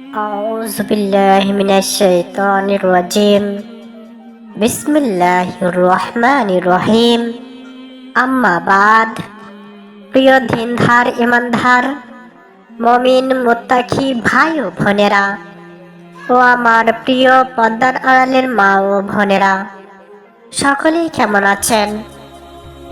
أعوذ بالله من الشيطان الرجيم بسم الله الرحمن الرحيم আম্মা বাদ প্রিয় ধিনধার ইমানধার মমিন মোত্তাকি ভাই ও বোনেরা ও আমার প্রিয় পদ্মার আড়ালের মা ও বোনেরা সকলেই কেমন আছেন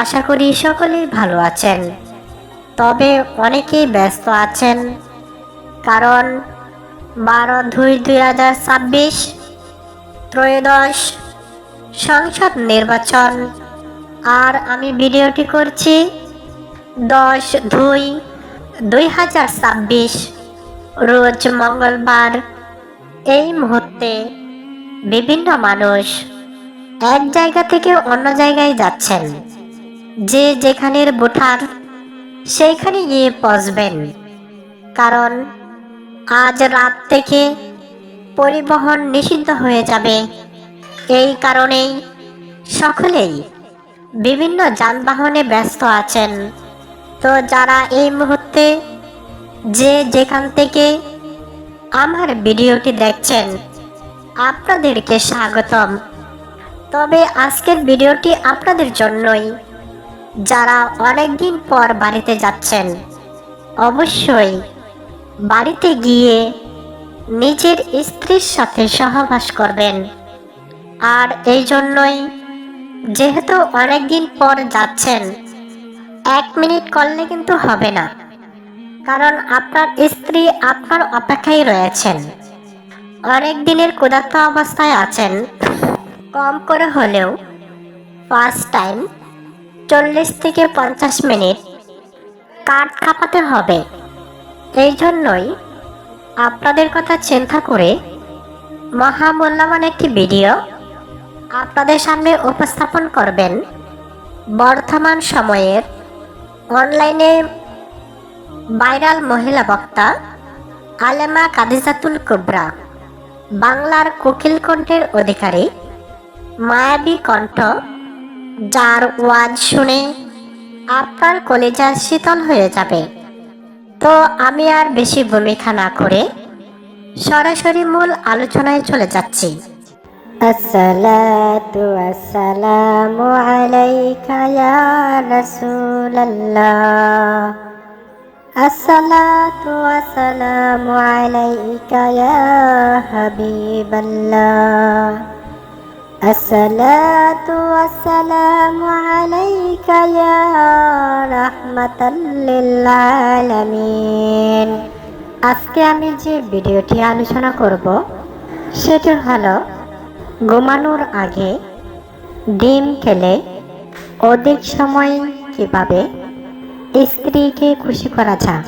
আশা করি সকলেই ভালো আছেন তবে অনেকেই ব্যস্ত আছেন কারণ বারো দুই দুই হাজার ছাব্বিশ ত্রয়োদশ সংসদ নির্বাচন। আর আমি ভিডিওটি করছি দশ দুই দুই হাজার ছাব্বিশ। রোজ মঙ্গলবার এই মুহূর্তে বিভিন্ন মানুষ এক জায়গা থেকে অন্য জায়গায় যাচ্ছেন। যে যেখানের ভোটার সেইখানে গিয়ে পৌঁছবেন। কারণ আজ রাত থেকে পরিবহন নিষিদ্ধ হয়ে যাবে। এই কারণেই সকলেই বিভিন্ন যানবাহনে ব্যস্ত আছেন। তো যারা এই মুহূর্তে যে যেখান থেকে আমার ভিডিওটি দেখছেন, আপনাদেরকে স্বাগতম। তবে আজকের ভিডিওটি আপনাদের জন্যই। যারা অনেকদিন পর বাড়িতে যাচ্ছেন, অবশ্যই বাড়িতে গিয়ে নিজের স্ত্রীর সাথে সহবাস করবেন। আর এই জন্যই যেহেতু অনেকদিন পর যাচ্ছেন, এক মিনিট করলে কিন্তু হবে না। কারণ আপনার স্ত্রী আপনার অপেক্ষায় রয়েছেন। অনেক দিনের ক্ষুধার্ত অবস্থায় আছেন। কম করে হলেও ফার্স্ট টাইম চল্লিশ থেকে পঞ্চাশ মিনিট কাঠ কাঁপাতে হবে। এই জন্যই আপনাদের কথা চিন্তা করে মহামূল্যবান একটি ভিডিও আপনাদের সামনে উপস্থাপন করবেন। বর্তমান সময়ের অনলাইনে ভাইরাল মহিলা বক্তা আলেমা কাদিজাতুল কুবরা, বাংলার কোকিল কণ্ঠের অধিকারী, মায়াবী কণ্ঠ, যার ওয়াজ শুনে আপনার কলেজা শীতল হয়ে যাবে। তো আমি আর বেশি ভূমিকা না করে সরাসরি মূল আলোচনায় চলে যাচ্ছি। আসসালাতু আসসালামু আলাইকা ইয়া রাসূলুল্লাহ। আসসালাতু আসসালামু আলাইকা ইয়া হাবিবাল্লাহ। আসসালামু আলাইকা ইয়া রাহমাতাল লিল আলামিন আজকে আমি যে ভিডিওটি আলোচনা করব, সেটি হলো, ঘুমানোর আগে ডিম খেলে অধিক সময় কীভাবে স্ত্রীকে খুশি করা যায়,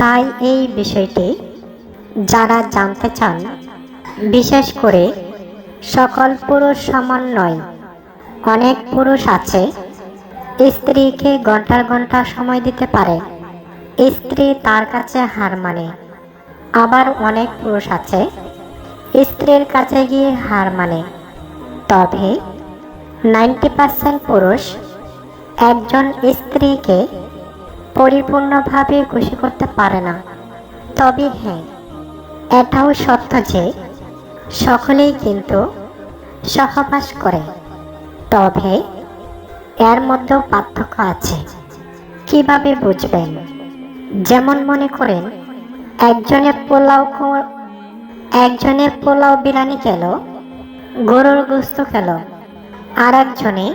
তাই এই বিষয়টি যারা জানতে চান, বিশেষ করে সকল পুরুষ সমান নয়। অনেক পুরুষ আছে, স্ত্রীকে ঘণ্টার ঘণ্টা সময় দিতে পারে। স্ত্রী তার কাছে হার মানে। আবার অনেক পুরুষ আছে, স্ত্রীর কাছে গিয়ে হার মানে। তবে নাইনটি পার্সেন্ট পুরুষ একজন স্ত্রীকে পরিপূর্ণভাবে খুশি করতে পারে না। তবে হ্যাঁ এটাও সত্য যে সকলেই কিন্তু সহবাস করে। তবে এর মধ্যেও পার্থক্য আছে। কীভাবে বুঝবেন? যেমন মনে করেন, একজনের পোলাও একজনের পোলাও বিরিয়ানি খেলো, গরুর গোস্ত খেলো আর একজনে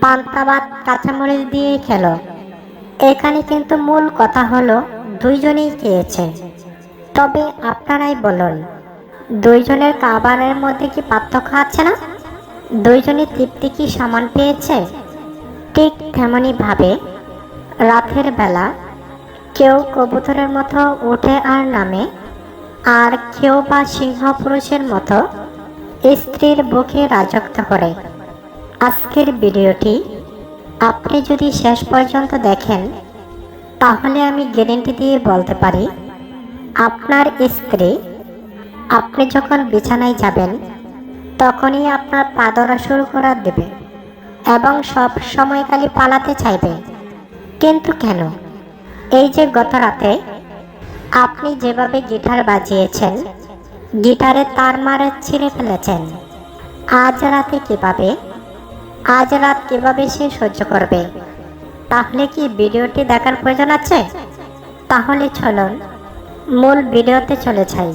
পান্তা ভাত, কাঁচামরিচ দিয়ে খেলো। এখানে কিন্তু মূল কথা হলো দুইজনেই খেয়েছে। তবে আপনারাই বলুন দুইজনের খাবারের মধ্যে কি পার্থক্য আছে না? দুইজনের তৃপ্তি কি সমান পেয়েছে? ঠিক তেমনই ভাবে রাতের বেলা কেউ কবুতরের মতো ওঠে আর নামে, আর কেউ বা সিংহ পুরুষের মতো স্ত্রীর বুকে রাজত্ব করে। আজকের ভিডিওটি আপনি যদি শেষ পর্যন্ত দেখেন, তাহলে আমি গ্যারেন্টি দিয়ে বলতে পারি, আপনার স্ত্রী আপনি যখন বিছানায় যাবেন, তখনই আপনার পা ধরা শুরু করা দেবে এবং সব সময় খালি পালাতে চাইবে। কিন্তু কেন? এই যে গত রাতে আপনি যেভাবে গিটার বাজিয়েছেন, গিটারে তার মারে ছিঁড়ে ফেলেছেন, আজ রাতে কীভাবে? আজ রাত কীভাবে সে সহ্য করবে? তাহলে কি ভিডিওটি দেখার প্রয়োজন আছে? তাহলে চলুন মূল ভিডিওতে চলে যাই।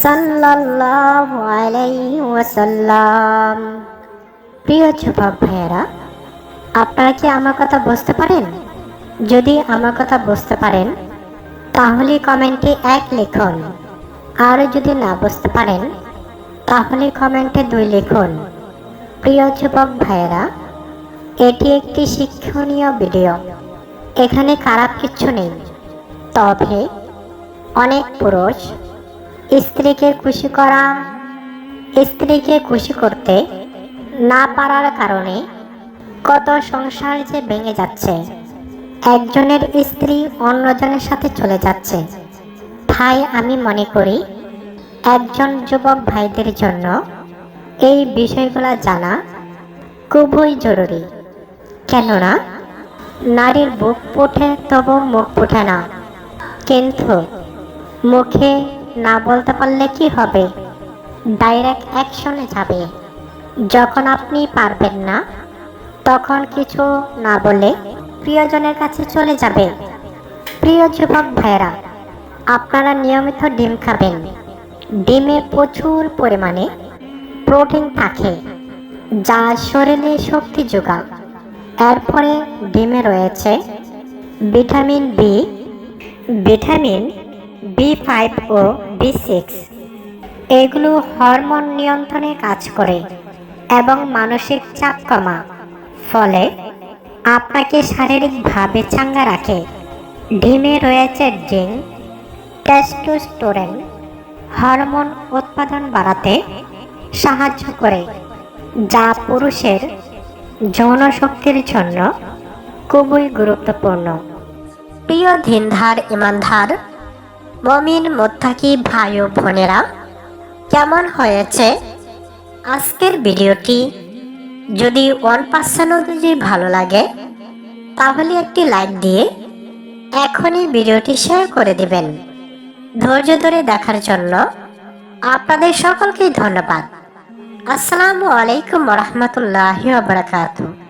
সাল্লাল্লাহু আলাইহি ওয়াসাল্লাম। প্রিয় যুবক ভাইয়েরা, আপনারা কি আমার কথা বুঝতে পারেন? যদি আমার কথা বুঝতে পারেন, তাহলে কমেন্টে এক লিখুন। আর যদি না বুঝতে পারেন, তাহলে কমেন্টে দুই লিখুন। প্রিয় যুবক ভাইয়েরা, এটি একটি শিক্ষণীয় ভিডিও। এখানে খারাপ কিচ্ছু নেই। তবে অনেক পুরুষ স্ত্রীকে খুশি করা, স্ত্রীকে খুশি করতে না পারার কারণে কত সংসার যে ভেঙে যাচ্ছে। একজনের স্ত্রী অন্যজনের সাথে চলে যাচ্ছে। তাই আমি মনে করি একজন যুবক ভাইদের জন্য এই বিষয়গুলো জানা খুবই জরুরি। কেননা, নারীর বুক ফুটে তবু মুখ ফুটে না। কিন্তু মুখে না বলতে পারলে কি হবে? ডাইরেক্ট অ্যাকশনে যাবে। যখন আপনি পারবেন না, তখন কিছু না বলে প্রিয়জনের কাছে চলে যাবে। প্রিয় যুবক ভাইরা আপনারা নিয়মিত ডিম খাবেন। ডিমে প্রচুর পরিমাণে প্রোটিন থাকে, যা শরীরে শক্তি যোগায়। এরপরে ডিমে রয়েছে vitamin B, vitamin B five ও বি সিক্স এগুলো হরমোন নিয়ন্ত্রণে কাজ করে এবং মানসিক চাপ কমা। ফলে আপনাকে শারীরিকভাবে চাঙ্গা রাখে। ডিমে রয়েছে জিঙ্ক টেস্টোস্টোরেন, হরমোন উৎপাদন বাড়াতে সাহায্য করে, যা পুরুষের যৌন শক্তির জন্য খুবই গুরুত্বপূর্ণ। প্রিয় ধিনধার ইমানধার মমিন মোত্তাকি ভাই ও বোনেরা, কেমন হয়েছে? আজকের ভিডিওটি যদি ওয়ান পার্সেন্টও যদি ভালো লাগে, তাহলে একটি লাইক দিয়ে এখনই ভিডিওটি শেয়ার করে দিবেন। ধৈর্য ধরে দেখার জন্য আপনাদের সকলকেই ধন্যবাদ। আসসালামু আলাইকুম রহমতুল্লাহ বারকাতুহ।